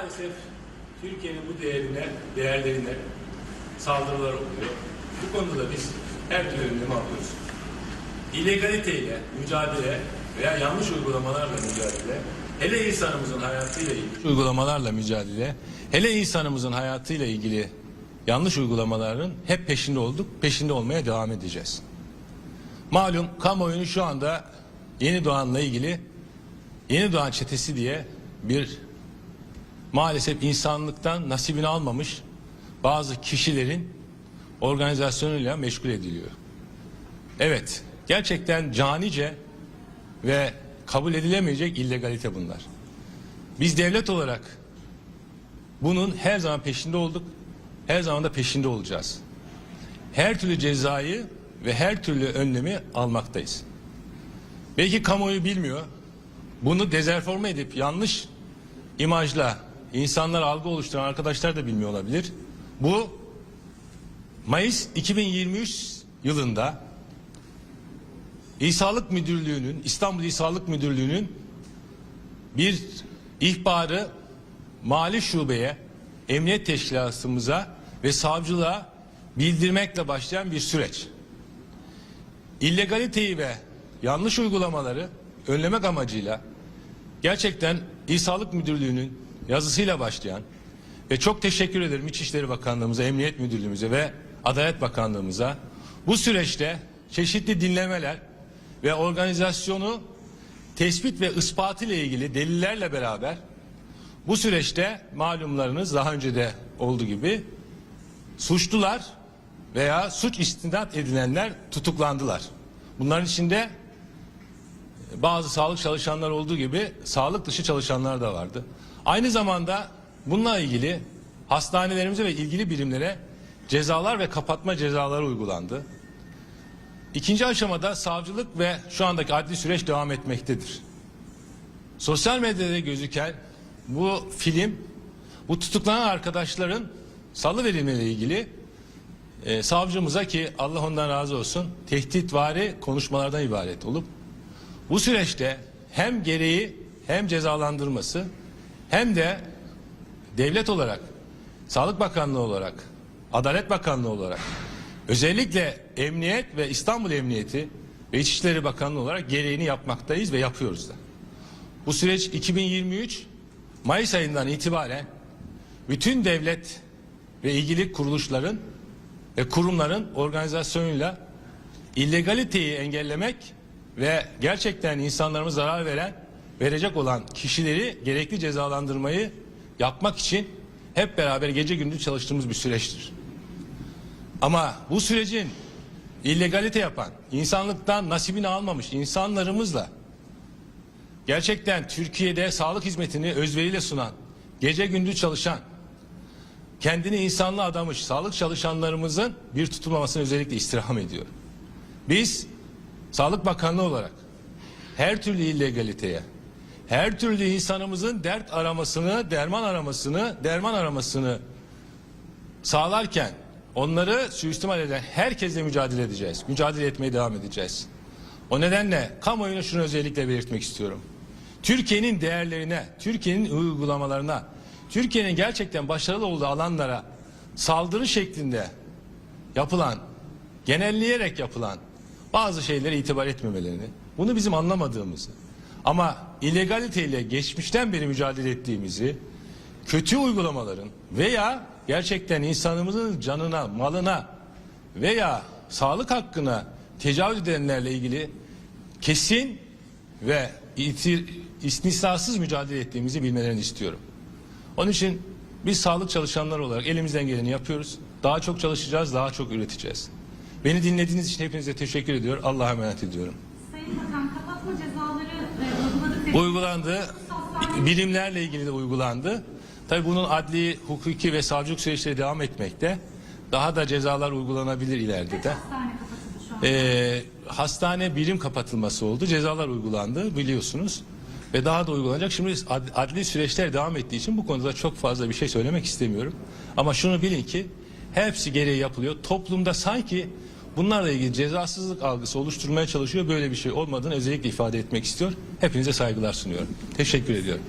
maalesef Türkiye'nin bu değerine, değerlerine saldırılar oluyor. Bu konuda da biz her türlü önlemi alıyoruz. İlegaliteyle mücadele veya yanlış uygulamalarla mücadele, hele insanımızın hayatıyla ilgili uygulamalarla mücadele, hele insanımızın hayatıyla ilgili yanlış uygulamaların hep peşinde olduk, peşinde olmaya devam edeceğiz. Malum kamuoyunu şu anda yeni doğanla ilgili yeni doğan çetesi diye bir maalesef insanlıktan nasibini almamış bazı kişilerin organizasyonuyla meşgul ediliyor. Evet, gerçekten canice ve kabul edilemeyecek illegalite bunlar. Biz devlet olarak bunun her zaman peşinde olduk, her zaman da peşinde olacağız. Her türlü cezayı ve her türlü önlemi almaktayız. Belki kamuoyu bilmiyor. Bunu dezerforme edip yanlış imajla insanlar algı oluşturan arkadaşlar da bilmiyor olabilir. Bu Mayıs 2023 yılında İl Sağlık Müdürlüğü'nün İstanbul İl Sağlık Müdürlüğü'nün bir ihbarı mali şubeye, emniyet teşkilatımıza ve savcılığa bildirmekle başlayan bir süreç. İllegaliteyi ve yanlış uygulamaları önlemek amacıyla gerçekten İl Sağlık Müdürlüğü'nün yazısıyla başlayan ve çok teşekkür ederim İçişleri Bakanlığımıza, Emniyet Müdürlüğümüze ve Adalet Bakanlığımıza bu süreçte çeşitli dinlemeler ve organizasyonu tespit ve ispatı ile ilgili delillerle beraber bu süreçte malumlarınız daha önce de olduğu gibi suçlular veya suç istinad edilenler tutuklandılar. Bunların içinde bazı sağlık çalışanlar olduğu gibi sağlık dışı çalışanlar da vardı. Aynı zamanda bununla ilgili hastanelerimize ve ilgili birimlere cezalar ve kapatma cezaları uygulandı. İkinci aşamada savcılık ve şu andaki adli süreç devam etmektedir. Sosyal medyada gözüken bu film, bu tutuklanan arkadaşların salı verilmeyle ilgili e, savcımıza ki Allah ondan razı olsun tehditvari konuşmalardan ibaret olup bu süreçte hem gereği hem cezalandırması hem de devlet olarak, Sağlık Bakanlığı olarak, Adalet Bakanlığı olarak özellikle Emniyet ve İstanbul Emniyeti ve İçişleri Bakanlığı olarak gereğini yapmaktayız ve yapıyoruz da. Bu süreç 2023 Mayıs ayından itibaren bütün devlet ve ilgili kuruluşların ve kurumların organizasyonuyla illegaliteyi engellemek ve gerçekten insanlarımıza zarar veren, verecek olan kişileri gerekli cezalandırmayı yapmak için hep beraber gece gündüz çalıştığımız bir süreçtir. Ama bu sürecin illegalite yapan, insanlıktan nasibini almamış insanlarımızla gerçekten Türkiye'de sağlık hizmetini özveriyle sunan, gece gündüz çalışan, kendini insanlığa adamış sağlık çalışanlarımızın bir tutulmamasını özellikle istirham ediyor. Biz Sağlık Bakanlığı olarak her türlü illegaliteye, her türlü insanımızın dert aramasını, derman aramasını, derman aramasını sağlarken onları suistimal eden herkesle mücadele edeceğiz. Mücadele etmeye devam edeceğiz. O nedenle kamuoyuna şunu özellikle belirtmek istiyorum. Türkiye'nin değerlerine, Türkiye'nin uygulamalarına, Türkiye'nin gerçekten başarılı olduğu alanlara saldırı şeklinde yapılan, genelleyerek yapılan bazı şeylere itibar etmemelerini, bunu bizim anlamadığımızı ama illegaliteyle geçmişten beri mücadele ettiğimizi, kötü uygulamaların veya gerçekten insanımızın canına, malına veya sağlık hakkına tecavüz edenlerle ilgili kesin ve itir, istisnasız mücadele ettiğimizi bilmelerini istiyorum. Onun için biz sağlık çalışanları olarak elimizden geleni yapıyoruz. Daha çok çalışacağız, daha çok üreteceğiz. Beni dinlediğiniz için hepinize teşekkür ediyor. Allah'a emanet ediyorum. Sayın Bakan kapatma cezaları e, uyguladık. Uygulandı. Bilimlerle ilgili de uygulandı. Tabii bunun adli, hukuki ve savcılık süreçleri devam etmekte. Daha da cezalar uygulanabilir ileride de. Hastane. Ee, hastane birim kapatılması oldu. Cezalar uygulandı biliyorsunuz. Ve daha da uygulanacak. Şimdi ad- adli süreçler devam ettiği için bu konuda çok fazla bir şey söylemek istemiyorum. Ama şunu bilin ki hepsi gereği yapılıyor. Toplumda sanki bunlarla ilgili cezasızlık algısı oluşturmaya çalışıyor. Böyle bir şey olmadığını özellikle ifade etmek istiyor. Hepinize saygılar sunuyorum. Teşekkür ediyorum.